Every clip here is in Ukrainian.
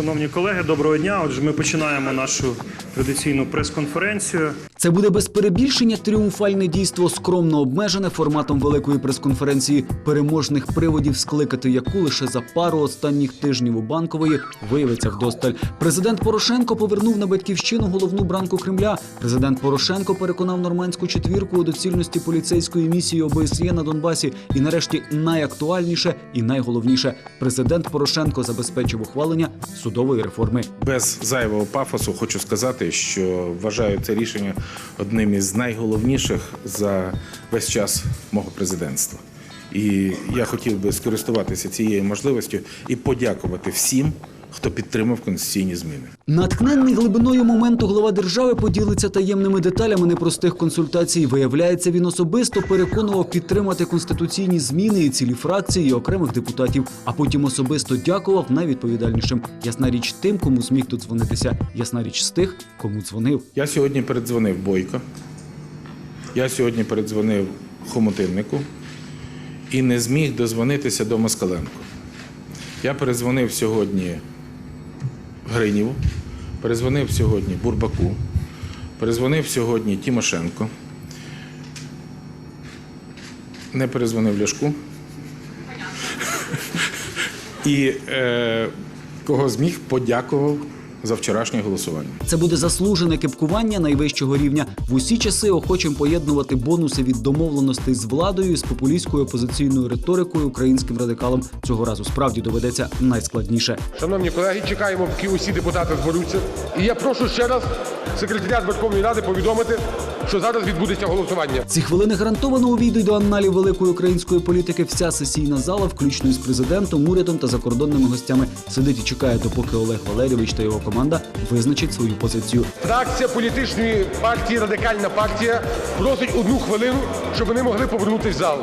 Шановні колеги, доброго дня. Отже, ми починаємо нашу традиційну прес-конференцію. Це буде без перебільшення тріумфальне дійство, скромно обмежене форматом великої прес-конференції переможних приводів, скликати яку лише за пару останніх тижнів у банкової виявиться вдосталь. Президент Порошенко повернув на батьківщину головну бранку Кремля. Президент Порошенко переконав нормандську четвірку у доцільності поліцейської місії ОБСЄ на Донбасі. І нарешті найактуальніше і найголовніше президент Порошенко забезпечив ухвалення судової реформи. Без зайвого пафосу хочу сказати, що вважаю це рішення одним із найголовніших за весь час мого президентства. І я хотів би скористуватися цією можливістю і подякувати всім, хто підтримав конституційні зміни. Наткнений глибиною моменту глава держави поділиться таємними деталями непростих консультацій. Виявляється, він особисто переконував підтримати конституційні зміни і цілі фракції і окремих депутатів, а потім особисто дякував найвідповідальнішим. Ясна річ тим, кому зміг додзвонитися. Ясна річ з тих, кому дзвонив. Я сьогодні передзвонив Бойко, я сьогодні передзвонив Хомутиннику і не зміг дозвонитися до Москаленко. Я перезвонив сьогодні Гриніву, перезвонив сьогодні Бурбаку, перезвонив сьогодні Тимошенко. Не перезвонив Ляшку. І е, кого зміг, подякував за вчорашнє голосування. Це буде заслужене кепкування найвищого рівня. В усі часи охочем поєднувати бонуси від домовленостей з владою і з популістською опозиційною риторикою українським радикалам. Цього разу справді доведеться найскладніше. Шановні колеги, чекаємо, поки усі депутати зберуться. І я прошу ще раз секретаріат Верховної Ради повідомити, що зараз відбудеться голосування. Ці хвилини гарантовано увійдуть до анналів великої української політики. Вся сесійна зала, включно із президентом, урядом та закордонними гостями, сидить і чекає, допоки Олег Валерійович та його команда визначать свою позицію. Фракція політичної партії Радикальна партія просить одну хвилину, щоб вони могли повернутися в зал.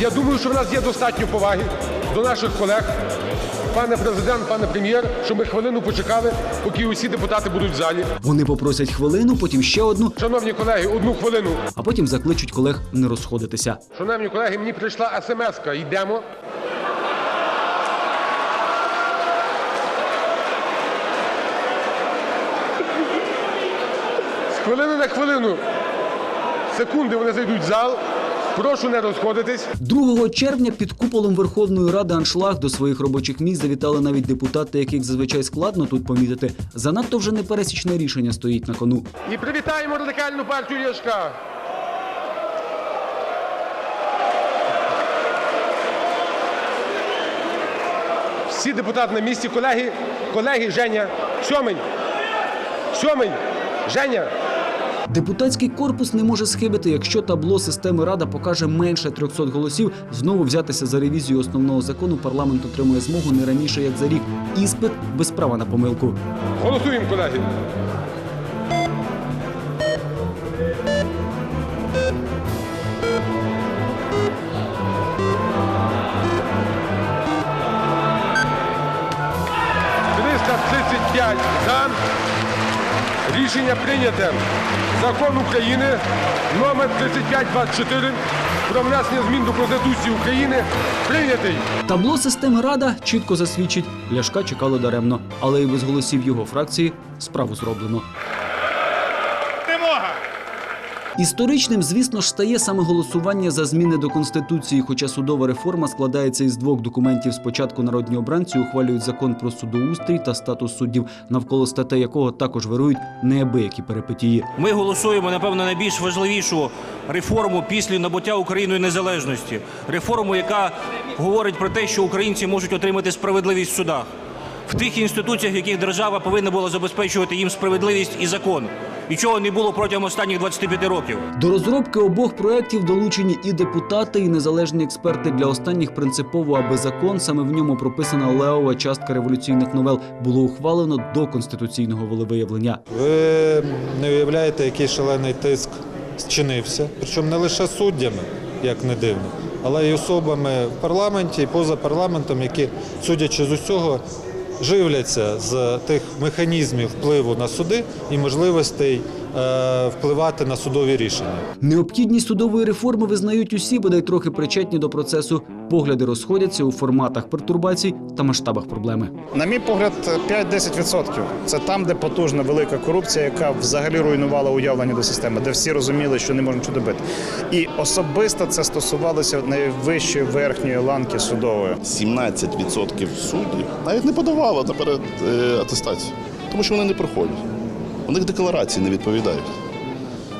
Я думаю, що в нас є достатньо поваги до наших колег. Пане президент, пане прем'єр, щоб ми хвилину почекали, поки усі депутати будуть в залі. Вони попросять хвилину, потім ще одну, Шановні колеги, одну хвилину. а потім закличуть колег не розходитися. Шановні колеги, мені прийшла смс-ка. Йдемо. З хвилини на хвилину. Секунди вони зайдуть в зал. Прошу не розходитись. 2 червня під куполом Верховної Ради аншлаг до своїх робочих місць завітали навіть депутати, яких зазвичай складно тут помітити. Занадто вже непересічне рішення стоїть на кону. І привітаємо радикальну партію Ляшка. Всі депутати на місці, колеги, колеги, Женя, Сьомень, Сьомень, Женя. Депутатський корпус не може схибити, якщо табло системи Рада покаже менше 300 голосів. Знову взятися за ревізію основного закону парламент отримує змогу не раніше як за рік. Іспит без права на помилку. Голосуємо, колеги. «335 за. Рішення прийняте. Закон України номер 3524 про внесення змін до Конституції України прийнятий. Табло системи Рада чітко засвідчить, Ляшка чекали даремно, але і без голосів його фракції справу зроблено. Історичним, звісно ж, стає саме голосування за зміни до конституції. Хоча судова реформа складається із двох документів. Спочатку народні обранці ухвалюють закон про судоустрій та статус суддів, навколо статей якого також вирують неабиякі перипетії. Ми голосуємо, напевно, найбільш важливішу реформу після набуття Україною незалежності. Реформу, яка говорить про те, що українці можуть отримати справедливість в судах. В тих інституціях, в яких держава повинна була забезпечувати їм справедливість і закон. І чого не було протягом останніх 25 років. До розробки обох проєктів долучені і депутати, і незалежні експерти. Для останніх принципово, аби закон саме в ньому прописана леова частка революційних новел було ухвалено до конституційного волевиявлення. Ви не уявляєте, який шалений тиск зчинився, причому не лише суддями, як не дивно, але й особами в парламенті і поза парламентом, які, судячи з усього, живляться з тих механізмів впливу на суди і можливостей впливати на судові рішення. Необхідність судової реформи визнають усі, бодай трохи причетні до процесу. Погляди розходяться у форматах пертурбацій та масштабах проблеми. На мій погляд, 5-10%. Це там, де потужна велика корупція, яка взагалі руйнувала уявлення до системи, де всі розуміли, що не можна нічого добити. І особисто це стосувалося найвищої верхньої ланки судової. 17% суддів навіть не подавало наперед е, атестацію, тому що вони не проходять. У них декларації не відповідають.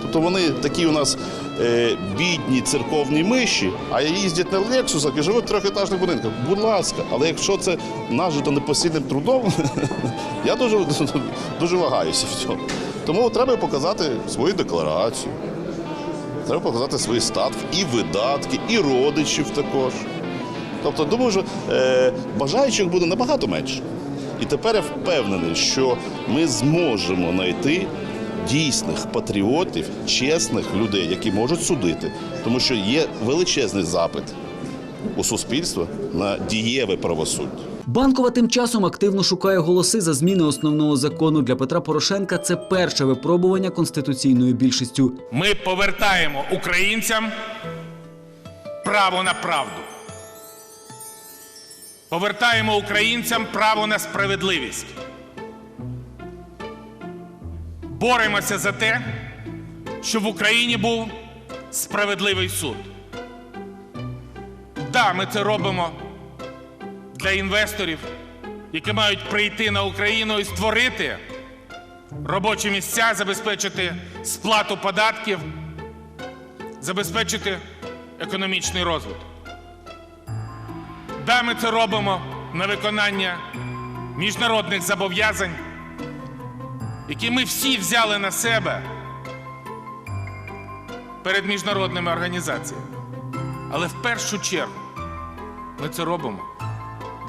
Тобто вони такі у нас е, бідні церковні миші, а їздять на лексусах і живуть в трьохетажних будинках. Будь ласка, але якщо це нажито непосильним трудом, я дуже, дуже вагаюся в цьому. Тому треба показати свою декларацію. Треба показати свої статки і видатки, і родичів також. Тобто, думаю, що е, бажаючих буде набагато менше. І тепер я впевнений, що ми зможемо знайти дійсних патріотів, чесних людей, які можуть судити, тому що є величезний запит у суспільства на дієве правосуддя. Банкова тим часом активно шукає голоси за зміни основного закону. Для Петра Порошенка це перше випробування конституційною більшістю. Ми повертаємо українцям право на правду. Повертаємо українцям право на справедливість. Боремося за те, щоб в Україні був справедливий суд. Да, ми це робимо для інвесторів, які мають прийти на Україну і створити робочі місця, забезпечити сплату податків, забезпечити економічний розвиток. Да, ми це робимо на виконання міжнародних зобов'язань, які ми всі взяли на себе перед міжнародними організаціями. Але в першу чергу ми це робимо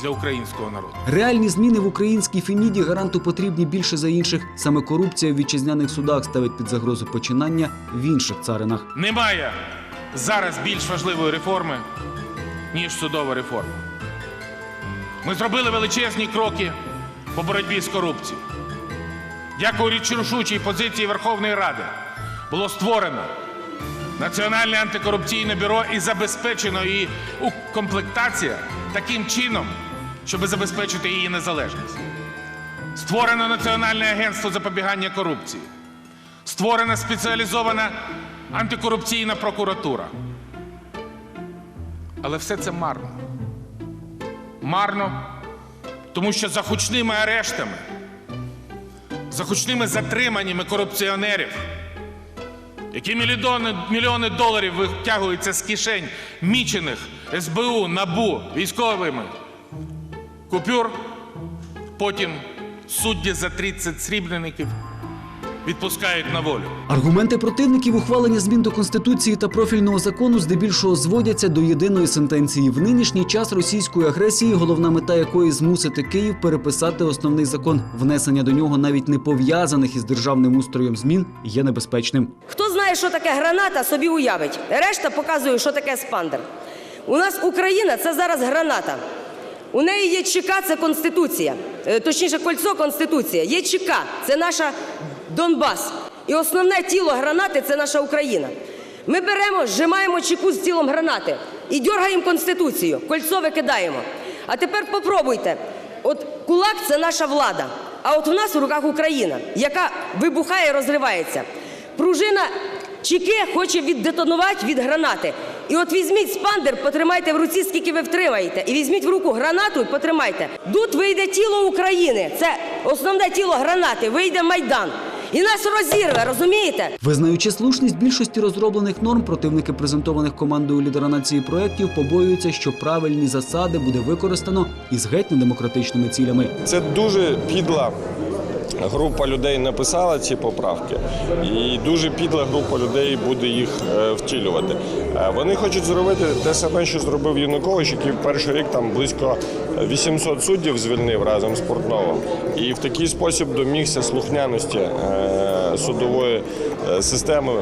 для українського народу. Реальні зміни в українській феміді гаранту потрібні більше за інших. Саме корупція в вітчизняних судах ставить під загрозу починання в інших царинах. Немає зараз більш важливої реформи, ніж судова реформа. Ми зробили величезні кроки по боротьбі з корупцією. Дякуючи рішучій позиції Верховної Ради було створено Національне антикорупційне бюро і забезпечено її укомплектація таким чином, щоб забезпечити її незалежність. Створено Національне агентство запобігання корупції. Створена спеціалізована антикорупційна прокуратура. Але все це марно. Марно, тому що за гучними арештами, за гучними затриманнями корупціонерів, які мільйони, мільйони доларів витягуються з кишень мічених СБУ, НАБУ, військовими купюр, потім судді за 30 срібреників відпускають на волю. Аргументи противників ухвалення змін до конституції та профільного закону здебільшого зводяться до єдиної сентенції. В нинішній час російської агресії, головна мета якої змусити Київ переписати основний закон. Внесення до нього навіть не пов'язаних із державним устроєм змін є небезпечним. Хто знає, що таке граната, собі уявить. Решта показує, що таке спандер. У нас Україна це зараз граната. У неї є ЧК, це Конституція. Е, Точніше, кольцо Конституція. Є ЧК, це наша Донбас. І основне тіло гранати це наша Україна. Ми беремо, зжимаємо чеку з тілом гранати і дергаємо Конституцію, кольцо викидаємо. А тепер попробуйте. От кулак це наша влада. А от у нас у руках Україна, яка вибухає, і розривається. Пружина чеки хоче віддетонувати від гранати. І от візьміть спандер, потримайте в руці, скільки ви втримаєте. І візьміть в руку гранату і потримайте. Тут вийде тіло України. Це основне тіло гранати. Вийде Майдан. І нас розірве, розумієте? Визнаючи слушність більшості розроблених норм, противники презентованих командою лідера нації проєктів побоюються, що правильні засади буде використано із геть недемократичними цілями. Це дуже підла група людей написала ці поправки, і дуже підла група людей буде їх е, втілювати. Е, Вони хочуть зробити те саме, що зробив Янукович, який перший рік там близько 800 суддів звільнив разом з Портновим. І в такий спосіб домігся слухняності е, судової системи,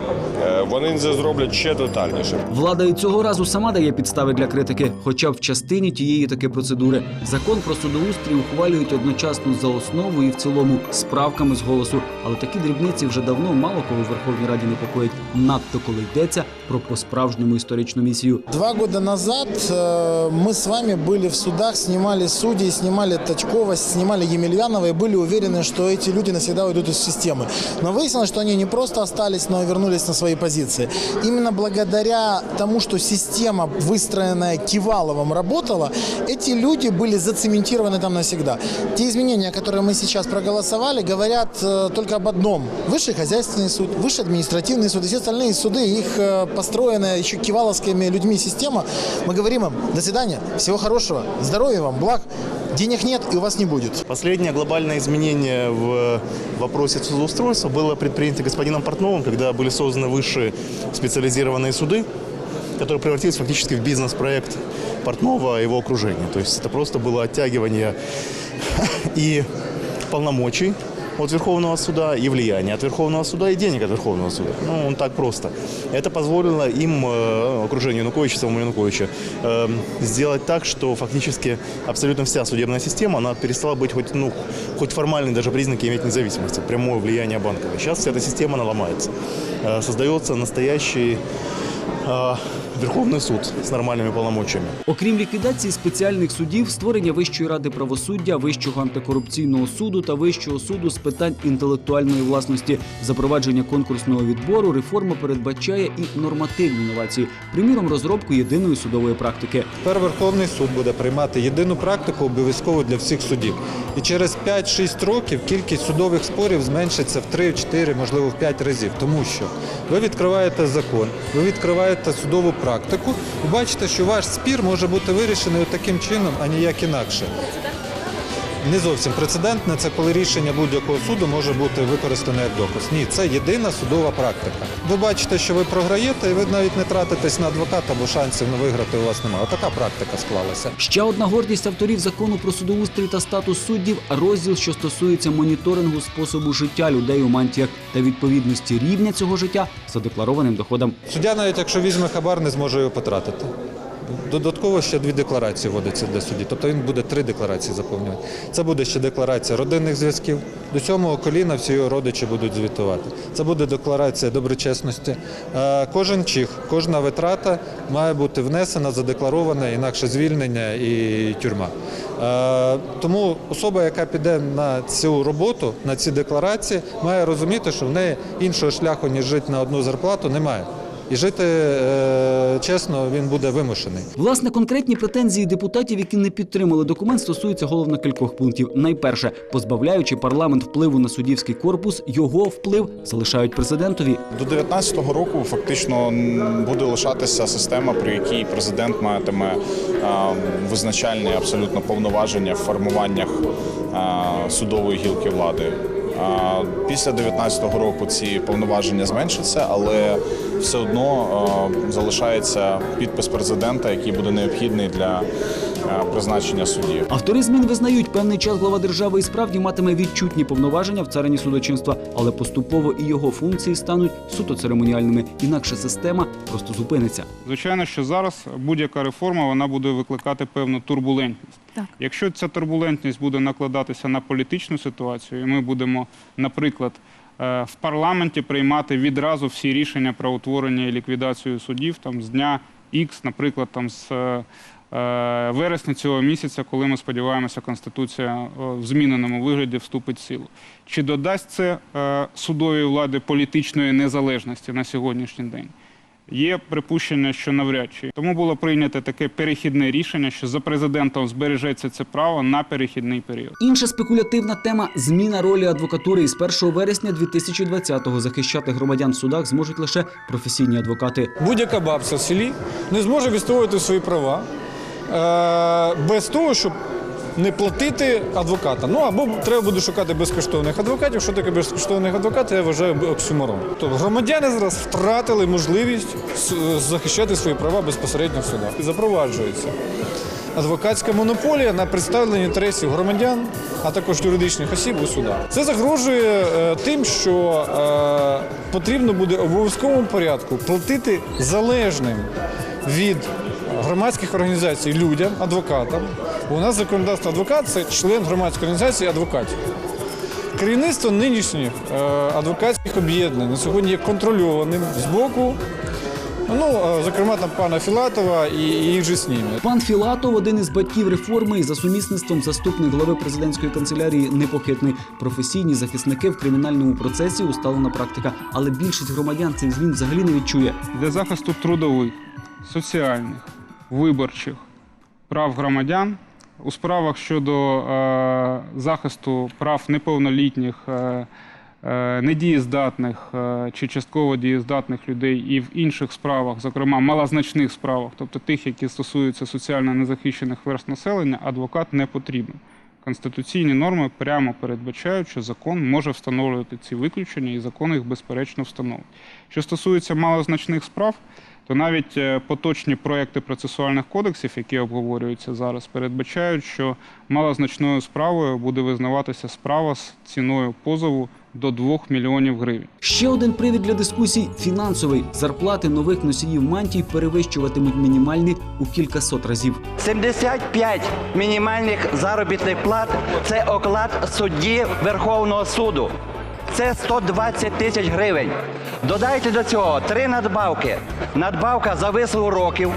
е, вони це зроблять ще тотальніше. Влада і цього разу сама дає підстави для критики, хоча б в частині тієї таки процедури. Закон про судоустрій ухвалюють одночасно за основу і в цілому з правками з голосу. Але такі дрібниці вже давно мало кого в Верховній Раді непокоїть, надто коли йдеться про по-справжньому історичну місію. Два года назад э, мы с вами были в судах, снимали судей, снимали Точкова, снимали Емельянова и были уверены, что эти люди навсегда уйдут из системы. Но выяснилось, что они не просто остались, но вернулись на свои позиции. Именно благодаря тому, что система, выстроенная Киваловым, работала, эти люди были зацементированы там навсегда. Те изменения, которые мы сейчас проголосовали, говорят э, только об одном. Высший хозяйственный суд, высший административный суд и все остальные суды, их э, построенная еще киваловскими людьми система, мы говорим им, до свидания, всего хорошего, здоровья вам, благ, денег нет и у вас не будет. Последнее глобальное изменение в вопросе судоустройства было предпринято господином Портновым, когда были созданы высшие специализированные суды, которые превратились фактически в бизнес-проект Портнова и его окружения. То есть это просто было оттягивание и полномочий от Верховного суда, и влияния от Верховного суда, и денег от Верховного суда. Ну, он так просто. Это позволило им, э, окружению Януковича, самому Януковича, э, сделать так, что фактически абсолютно вся судебная система, она перестала быть хоть, ну, хоть формальные даже признаки иметь независимости, прямое влияние банковой. Сейчас вся эта система, она ломается. Э, Создается настоящий э, Верховный суд с нормальными полномочиями. Окрім ліквідації спеціальних судів, створення Вищої ради правосуддя, Вищого антикорупційного суду та Вищого суду з питань інтелектуальної власності, запровадження конкурсного відбору, реформа передбачає і нормативні інновації, приміром, розробку єдиної судової практики. Тепер Верховний суд буде приймати єдину практику обов'язково для всіх судів. І через 5-6 років кількість судових спорів зменшиться в 3, 4, можливо, в 5 разів. Тому що ви відкриваєте закон, ви відкриваєте судову практику і бачите, що ваш спір може бути вирішений таким чином, а ніяк інакше. Не зовсім прецедентне це коли рішення будь-якого суду може бути використане як доказ. Ні, це єдина судова практика. Ви бачите, що ви програєте, і ви навіть не тратитесь на адвоката, бо шансів на виграти у вас немає. Отака практика склалася. Ще одна гордість авторів закону про судоустрій та статус суддів розділ, що стосується моніторингу способу життя людей у мантіях та відповідності рівня цього життя задекларованим доходам. Суддя, навіть якщо візьме хабар, не зможе його потратити. Додатково ще дві декларації вводиться для судді. Тобто він буде три декларації заповнювати. Це буде ще декларація родинних зв'язків. До сьомого коліна всі його родичі будуть звітувати. Це буде декларація доброчесності. Е, Кожен чих, кожна витрата має бути внесена, задекларована, інакше звільнення і тюрма. Е, Тому особа, яка піде на цю роботу, на ці декларації, має розуміти, що в неї іншого шляху, ніж жити на одну зарплату, немає. І жити е, чесно він буде вимушений. Власне, конкретні претензії депутатів, які не підтримали документ, стосуються головно кількох пунктів. Найперше, позбавляючи парламент впливу на суддівський корпус, його вплив залишають президентові. До 19-го року фактично буде лишатися система, при якій президент матиме а, визначальні абсолютно повноваження в формуваннях судової гілки влади. Після 19-го року ці повноваження зменшаться, але все одно залишається підпис президента, який буде необхідний для призначення суддів. Автори змін визнають, певний час глава держави і справді матиме відчутні повноваження в царині судочинства, але поступово і його функції стануть суто церемоніальними. Інакше система просто зупиниться. Звичайно, що зараз будь-яка реформа вона буде викликати певну турбулентність. Так. Якщо ця турбулентність буде накладатися на політичну ситуацію, і ми будемо, наприклад, е, в парламенті приймати відразу всі рішення про утворення і ліквідацію судів там з дня X, наприклад, там з е, е, вересня цього місяця, коли ми сподіваємося, конституція е, в зміненому вигляді вступить в силу. Чи додасть це е, судовій влади політичної незалежності на сьогоднішній день? Є припущення, що навряд чи тому було прийнято таке перехідне рішення, що за президентом збережеться це право на перехідний період. Інша спекулятивна тема зміна ролі адвокатури із 1 вересня 2020-го захищати громадян в судах зможуть лише професійні адвокати. Будь-яка бабця в селі не зможе відстоювати свої права е, без того, щоб не платити адвоката. Ну або треба буде шукати безкоштовних адвокатів. Що таке безкоштовних адвокатів, я вважаю оксюморон. Тобто громадяни зараз втратили можливість захищати свої права безпосередньо в судах. Запроваджується адвокатська монополія на представлення інтересів громадян, а також юридичних осіб у судах. Це загрожує е, тим, що е, потрібно буде в обов'язковому порядку платити залежним від громадських організацій людям, адвокатам. У нас законодавство адвокат це член громадської організації адвокатів. Керівництво нинішніх е, адвокатських об'єднань на сьогодні є контрольованим з боку, ну, е, зокрема, там пана Філатова і, і їх же з ними. Пан Філатов, один із батьків реформи, і за сумісництвом заступник глави президентської канцелярії непохитний. Професійні захисники в кримінальному процесі усталена практика. Але більшість громадян цих змін взагалі не відчує. для захисту трудових, соціальних, виборчих прав громадян у справах щодо е, захисту прав неповнолітніх, е, е, недієздатних е, чи частково дієздатних людей і в інших справах, зокрема малозначних справах, тобто тих, які стосуються соціально незахищених верст населення, адвокат не потрібен. Конституційні норми прямо передбачають, що закон може встановлювати ці виключення, і закон їх безперечно встановить. Що стосується малозначних справ, то навіть е, поточні проекти процесуальних кодексів, які обговорюються зараз, передбачають, що малозначною справою буде визнаватися справа з ціною позову до 2 мільйонів гривень. Ще один привід для дискусій фінансовий. Зарплати нових носіїв мантій перевищуватимуть мінімальні у кількасот разів. 75 мінімальних заробітних плат це оклад судді Верховного суду. Це 120 тисяч гривень. Додайте до цього три надбавки. Надбавка за вислугу років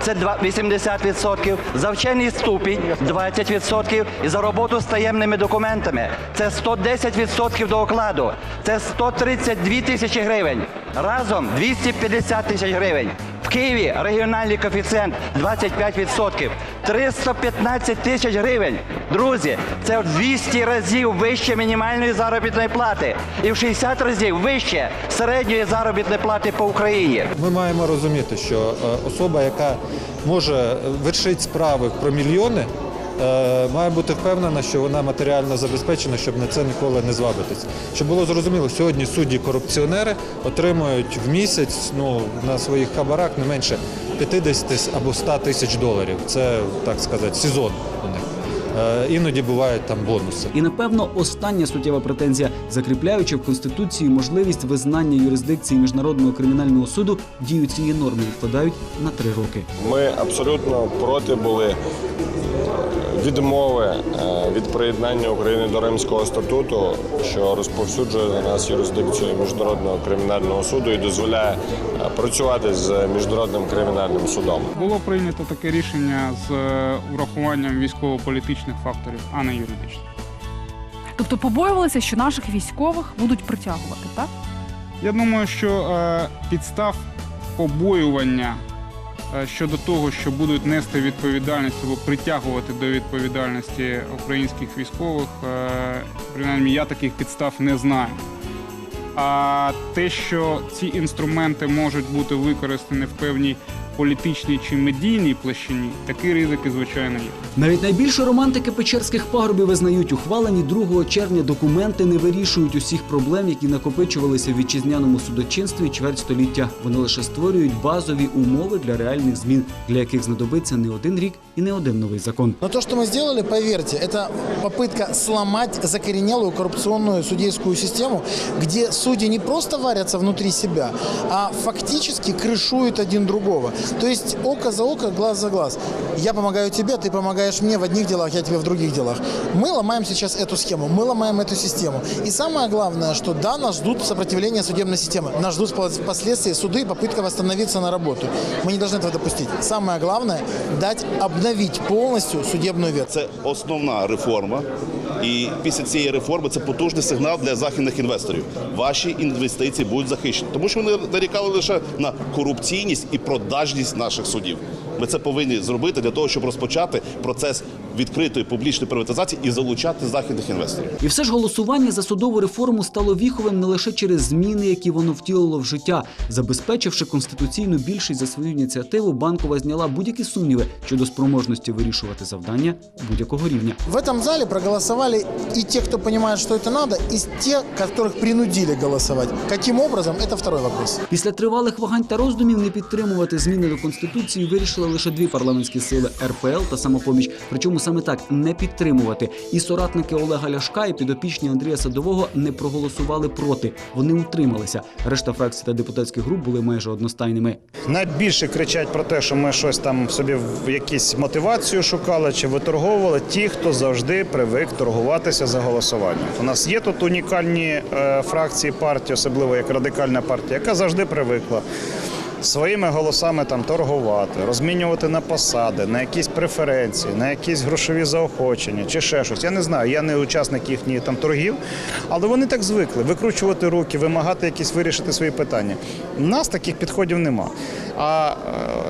це 80%, за вчений ступінь 20% і за роботу з таємними документами. Це 110% до окладу. Це 132 тисячі гривень. Разом 250 тисяч гривень. Києві регіональний коефіцієнт 25%. 315 тисяч гривень. Друзі, це в 200 разів вище мінімальної заробітної плати і в 60 разів вище середньої заробітної плати по Україні. Ми маємо розуміти, що е, особа, яка може вершити справи про мільйони, е, має бути впевнена, що вона матеріально забезпечена, щоб на це ніколи не звабитись. Щоб було зрозуміло, сьогодні судді-корупціонери отримують в місяць ну, на своїх хабарах не менше 50 або 100 тисяч доларів. Це, так сказати, сезон у них. Е, Іноді бувають там бонуси. І напевно остання суттєва претензія, закріпляючи в конституції можливість визнання юрисдикції міжнародного кримінального суду, дію цієї норми відкладають на три роки. Ми абсолютно проти були відмови е, від приєднання України до Римського статуту, що розповсюджує на нас юрисдикцію міжнародного кримінального суду і дозволяє е, працювати з міжнародним кримінальним судом. Було прийнято таке рішення з е, урахуванням військово-політичних факторів, а не юридичних. Тобто побоювалися, що наших військових будуть притягувати, так? Я думаю, що е, підстав побоювання щодо того, що будуть нести відповідальність або притягувати до відповідальності українських військових, е, принаймні я таких підстав не знаю. А те, що ці інструменти можуть бути використані в певній політичній чи медійній площині, такий ризик, і, звичайно, є. Навіть найбільше романтики печерських пагорбів визнають, ухвалені 2 червня документи не вирішують усіх проблем, які накопичувалися в вітчизняному судочинстві чверть століття. Вони лише створюють базові умови для реальних змін, для яких знадобиться не один рік і не один новий закон. Но то, что мы сделали, поверьте, это попытка сломать закоренелую коррупционную судейскую систему, где судьи не просто варятся внутри себя, а фактически крышуют один другого. То есть око за око, глаз за глаз. Я помогаю тебе, ты помогаешь мне в одних делах, я тебе в других делах. Мы ломаем сейчас эту схему, мы ломаем эту систему. И самое главное, что да, нас ждут сопротивления судебной системы, нас ждут впоследствии суды и попытка восстановиться на работу. Мы не должны этого допустить. Самое главное – дать обновить полностью судебную ветвь. Це основна реформа. І після цієї реформи це потужний сигнал для західних інвесторів. Ваші інвестиції будуть захищені, тому що вони нарікали лише на корупційність і продажність наших судів. Ми це повинні зробити для того, щоб розпочати процес відкритої публічної приватизації і залучати західних інвесторів. І все ж голосування за судову реформу стало віховим не лише через зміни, які воно втілило в життя. Забезпечивши конституційну більшість за свою ініціативу, банкова зняла будь-які сумніви щодо спроможності вирішувати завдання будь-якого рівня. В этом зале проголосовали и те, кто понимает, что это надо, и те, которых принудили голосовать. Каким образом, это второй вопрос. Після тривалих вагань та роздумів не підтримувати зміни до конституції вирішили лише дві парламентські сили РПЛ та самопоміч. Причому саме так не підтримувати. І соратники Олега Ляшка і підопічні Андрія Садового не проголосували проти. Вони утрималися. Решта фракцій та депутатських груп були майже одностайними. Найбільше кричать про те, що ми щось там собі в якісь мотивацію шукали чи виторговували. Ті, хто завжди привик торгуватися за голосування. У нас є тут унікальні е, фракції партії, особливо як радикальна партія, яка завжди привикла. Своїми голосами там торгувати, розмінювати на посади, на якісь преференції, на якісь грошові заохочення чи ще щось. Я не знаю, я не учасник їхніх там торгів, але вони так звикли викручувати руки, вимагати якісь вирішити свої питання. У нас таких підходів нема. А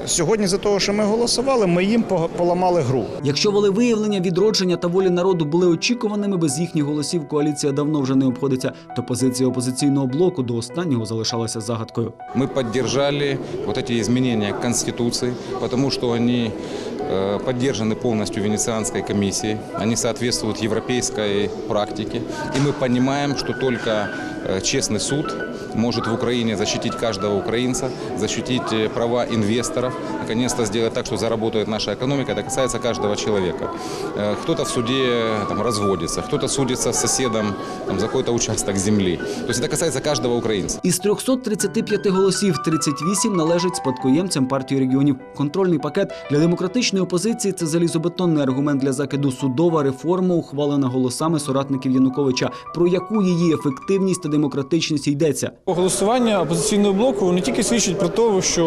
е, сьогодні за того, що ми голосували, ми їм по- поламали гру. Якщо волевиявлення, відродження та волі народу були очікуваними, без їхніх голосів коаліція давно вже не обходиться, то позиція опозиційного блоку до останнього залишалася загадкою. Мы поддержали вот эти изменения Конституции, потому что они э, поддержаны полностью Венецианской комиссией, они соответствуют европейской практике, и мы понимаем, что только э, честный суд может в Украине защитить каждого украинца, защитить э, права инвесторов, наконец-то сделать так, что заработает наша экономика. Это касается каждого человека. Э, Кто-то в суде э, там, разводится, кто-то судится с соседом там, за какой-то участок земли. То есть это касается каждого украинца. Із 335 голосів 38 належать спадкоємцям партії регіонів. Контрольний пакет для демократичної опозиції це залізобетонний аргумент для закиду. Судова реформа ухвалена голосами соратників Януковича. Про яку її ефективність та демократичність йдеться? Голосування опозиційного блоку не тільки свідчить про те, що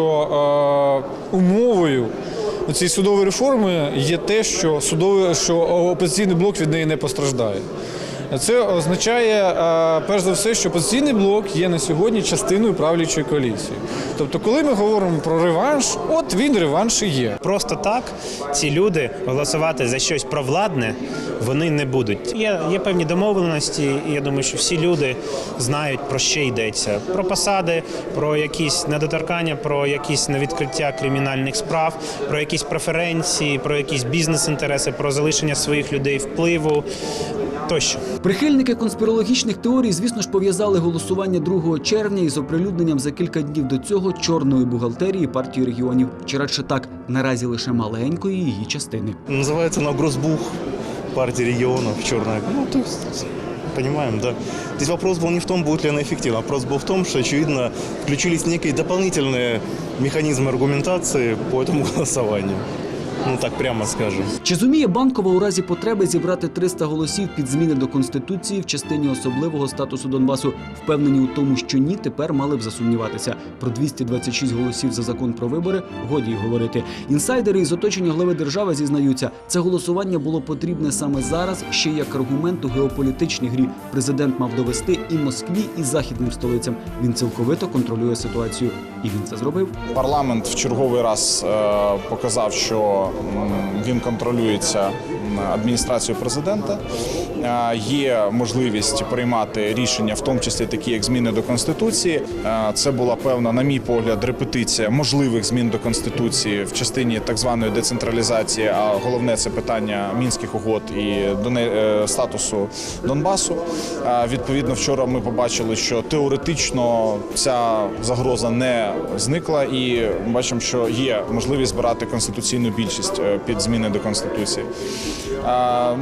е, умовою цієї судової реформи є те, що судовий, що опозиційний блок від неї не постраждає. Це означає, е, перш за все, що опозиційний блок є на сьогодні частиною правлячої коаліції. Тобто, коли ми говоримо про реванш, от він реванш і є. Просто так ці люди голосувати за щось провладне вони не будуть. Є, є певні домовленості, і я думаю, що всі люди знають про що йдеться: про посади, про якісь недоторкання, про якісь невідкриття кримінальних справ, про якісь преференції, про якісь бізнес-інтереси, про залишення своїх людей впливу тощо. Прихильники конспірологічних теорій, звісно ж, пов'язали голосування 2 червня із оприлюдненням за кілька днів до цього чорної бухгалтерії партії регіонів. Чи радше так наразі лише маленької її частини. Называется она Гросбух партии регионов, черная. Ну, то есть, понимаем, да. Здесь вопрос был не в том, будет ли она эффективна. Вопрос был в том, что, очевидно, включились некие дополнительные механизмы аргументации по этому голосованию. Ну, так прямо скажем. Чи зуміє банкова у разі потреби зібрати 300 голосів під зміни до конституції в частині особливого статусу Донбасу? Впевнені у тому, що ні, тепер мали б засумніватися. Про 226 голосів за закон про вибори годі й говорити. Інсайдери із оточення глави держави зізнаються, це голосування було потрібне саме зараз, ще як аргумент у геополітичній грі. Президент мав довести і Москві, і західним столицям. Він цілковито контролює ситуацію, і він це зробив. Парламент в черговий раз е, показав, що він контролюється м, адміністрацією президента. Е, Є можливість приймати рішення, в тому числі такі, як зміни до конституції. Е, Це була певна, на мій погляд, репетиція можливих змін до конституції в частині так званої децентралізації. А головне це питання мінських угод і е, статусу Донбасу. Відповідно, вчора ми побачили, що теоретично ця загроза не зникла, і бачимо, що є можливість збирати конституційну більшість під зміни до конституції.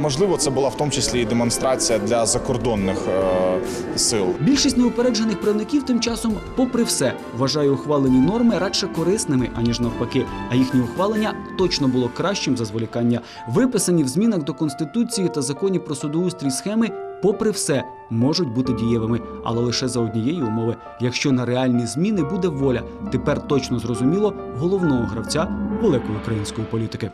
Можливо, це була в тому числі і демонстрація для закордонних е, сил. Більшість неупереджених правників тим часом, попри все, вважає ухвалені норми радше корисними, аніж навпаки. А їхнє ухвалення точно було кращим за зволікання. Виписані в змінах до конституції та законів про судоустрій схеми, попри все, можуть бути дієвими, але лише за однієї умови. Якщо на реальні зміни буде воля, тепер точно зрозуміло головного гравця великої української політики.